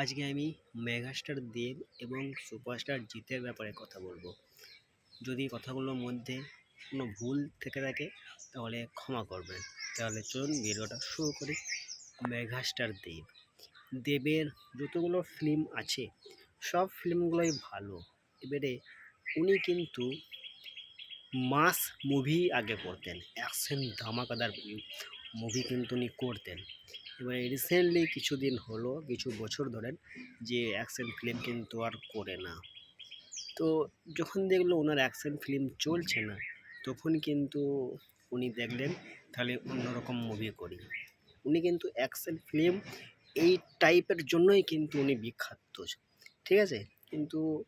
আজকে আমি মেগাস্টার দেব এবং সুপারস্টার জিতের ব্যাপারে কথা বলব। যদি কথাগুলোর মধ্যে কোনো ভুল থেকে থাকে, তাহলে ক্ষমা করবেন। তাহলে চলুন ভিডিওটা শুরু করি। মেগাস্টার দেব। দেবের যতগুলো ফিল্ম আছে, সব ফিল্মগুলোই ভালো। এবারে উনি কিন্তু মাস মুভি আগে করতেন। অ্যাকশন ধামাকাদার মুভি কিন্তু উনি করতেন। এবারে রিসেন্টলি কিছুদিন হলো, কিছু বছর ধরেন, যে অ্যাকশন ফিল্ম কিন্তু আর করে না। তো যখন দেখল ওনার অ্যাকশন ফিল্ম চলছে না, তখন কিন্তু উনি দেখলেন, তাহলে অন্যরকম মুভি করি। উনি কিন্তু অ্যাকশন ফিল্ম এই টাইপের জন্যই কিন্তু উনি বিখ্যাত। ঠিক আছে? কিন্তু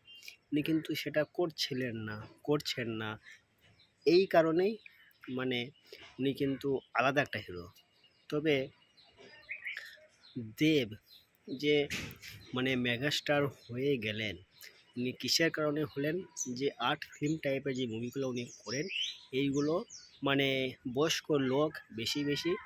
উনি কিন্তু সেটা করছিলেন না, করছেন না। এই কারণেই মানে উনি কিন্তু আলাদা একটা হিরো তবে দেব যে মানে মেগাস্টার হয়ে গেলেন। উনি কিসের কারণে হলেন? যে, আর্ট ফিল্ম টাইপের যে মুভিগুলো উনি করেন, এইগুলো মানে বয়স্ক লোক বেশি বেশি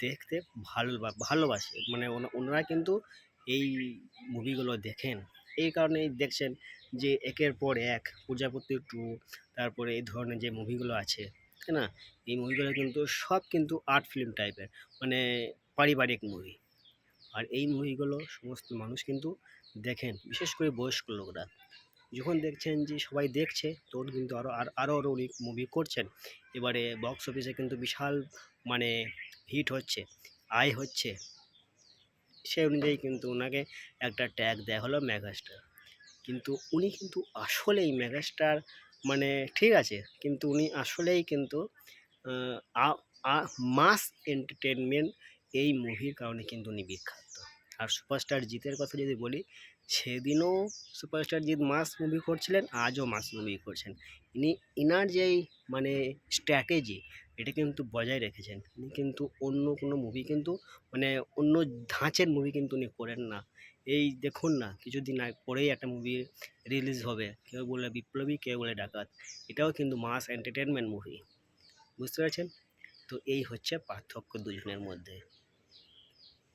দেখতে ভালো ভালোবাসে। মানে ওনারা কিন্তু এই মুভিগুলো দেখেন। এই কারণেই দেখছেন যে, একের পর এক, প্রজাপতি টু, তারপরে এই ধরনের যে মুভিগুলো আছে, তাই না? এই মুভিগুলো কিন্তু সব কিন্তু আর্ট ফিল্ম টাইপের মানে পারিবারিক মুভি। আর এই মুভিগুলো সমস্ত মানুষ কিন্তু দেখেন, বিশেষ করে বয়স্ক লোকরা। যখন দেখছেন যে সবাই দেখছে, তখন কিন্তু আরও আর আরও আরও উনি মুভি করছেন। এবারে বক্স অফিসে কিন্তু বিশাল মানে হিট হচ্ছে, আয় হচ্ছে। সেই অনুযায়ী কিন্তু ওনাকে একটা ট্যাগ দেওয়া হলো মেগাস্টার কিন্তু উনি কিন্তু আসলেই মেগাস্টার মানে ঠিক আছে, কিন্তু উনি আসলেই কিন্তু মাস এন্টারটেনমেন্ট এই মুভির কারণে কিন্তু উনি বিখ্যাত। আর সুপারস্টার জিতের কথা যদি বলি, সেদিনও সুপারস্টার জিৎ মাস মুভি করছিলেন, আজও মাস মুভি করছেন। ইনি, ইনার যেই মানে স্ট্র্যাটেজি এটা কিন্তু বজায় রেখেছেন। উনি কিন্তু অন্য কোনো মুভি কিন্তু মানে অন্য ধাঁচের মুভি কিন্তু উনি করেন না। এই দেখুন না, কিছুদিন আগে পরেই একটা মুভি রিলিজ হবে। কেউ বলে বিপ্লবী, কেউ বলে ডাকাত। এটাও কিন্তু মাস এন্টারটেনমেন্ট মুভি। বুঝতে পারছেন? তো এই হচ্ছে পার্থক্য দুজনের মধ্যে।